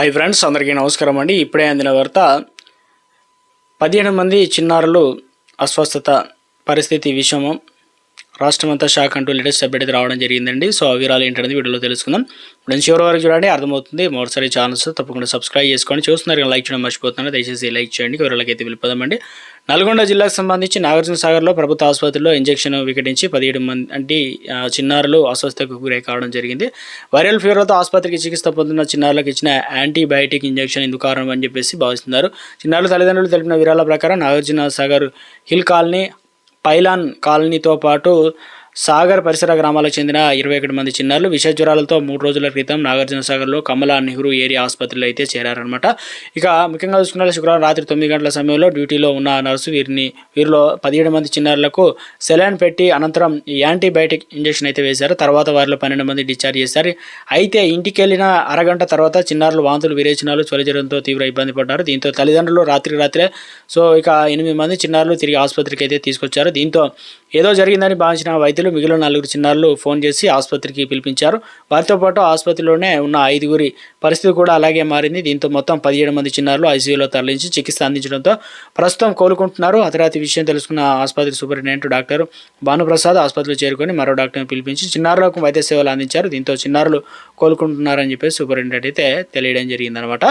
Hi friends అందరికీ నమస్కారం అండి. ఇప్పుడే అందిన వార్త పదిహేను మంది చిన్నారులు అస్వస్థత పరిస్థితి విషయము. రాష్ట్రమంతా షాక్ అంటూ లేటెస్ట్ అప్డేట్ అయితే రావడం జరిగిందండి. సో ఆ వివరాలు ఏంటనేది వీడియోలో తెలుసుకుందాం. ఇప్పుడు చివరి వరకు చూడండి అర్థమవుతుంది. మరోసారి ఛానల్స్ తప్పకుండా సబ్స్క్రైబ్ చేసుకోండి. చూస్తున్నారు లైక్ చేయడం మర్చిపోతున్నాను దయచేసి లైక్ చేయండి. వివరాలకైతే అయితే వెళ్ళిపోదామండి. నల్గొండ జిల్లాకు సంబంధించి నాగార్జున సాగర్లో ప్రభుత్వ ఆసుపత్రిలో ఇంజెక్షన్ వికటించి పదిహేడు మంది అంటే చిన్నారులు అస్వస్థకు గురై కావడం జరిగింది. వైరల్ ఫీవర్తో ఆసుపత్రికి చికిత్స పొందుతున్న చిన్నారులకు ఇచ్చిన యాంటీబయాటిక్ ఇంజెక్షన్ ఇందుకు కారణం అని చెప్పేసి భావిస్తున్నారు. చిన్నారుల తల్లిదండ్రులు తెలిపిన వివరాల ప్రకారం Nagarjuna Sagar hill colony pylon కాలనీతో పాటు సాగర్ పరిసర గ్రామాలకు చెందిన ఇరవై ఒకటి మంది చిన్నారులు విష జ్వరాలతో మూడు రోజుల క్రితం నాగార్జున సాగర్లో కమలా నెహ్రూ ఏరియా ఆసుపత్రిలో అయితే చేరారనమాట ఇక ముఖ్యంగా చూసుకున్న శుక్రవారం రాత్రి తొమ్మిది గంటల సమయంలో డ్యూటీలో ఉన్న నర్సు వీరిని వీరిలో పదిహేడు మంది చిన్నారులకు సెలైన్ పెట్టి అనంతరం ఈ యాంటీబయాటిక్ ఇంజెక్షన్ అయితే వేశారు. తర్వాత వారిలో పన్నెండు మంది డిశ్చార్జ్ చేశారు. అయితే ఇంటికి వెళ్ళిన అరగంట తర్వాత చిన్నారులు వాంతులు విరేచనాలు చొలజడంతో తీవ్ర ఇబ్బంది పడ్డారు. దీంతో తల్లిదండ్రులు రాత్రి రాత్రే సో ఇక ఎనిమిది మంది చిన్నారులు తిరిగి ఆసుపత్రికి అయితే తీసుకొచ్చారు. దీంతో ఏదో జరిగిందని భావించిన వైద్యులు మిగిలిన నలుగురు చిన్నారులు ఫోన్ చేసి ఆసుపత్రికి పిలిపించారు. వారితో పాటు ఆసుపత్రిలోనే ఉన్న ఐదుగురి పరిస్థితి కూడా అలాగే మారింది. దీంతో మొత్తం పదిహేడు మంది చిన్నారులు ఐసీయూలో తరలించి చికిత్స అందించడంతో ప్రస్తుతం కోలుకుంటున్నారు. అతరాతి విషయం తెలుసుకున్న ఆసుపత్రి సూపరింటెండెంట్ డాక్టర్ భానుప్రసాద్ ఆసుపత్రిలో చేరుకొని మరో డాక్టర్ని పిలిపించి చిన్నారులకు వైద్య సేవలు అందించారు. దీంతో చిన్నారులు కోలుకుంటున్నారని చెప్పేసి సూపరింటెండెంట్ అయితే తెలియడం జరిగిందనమాట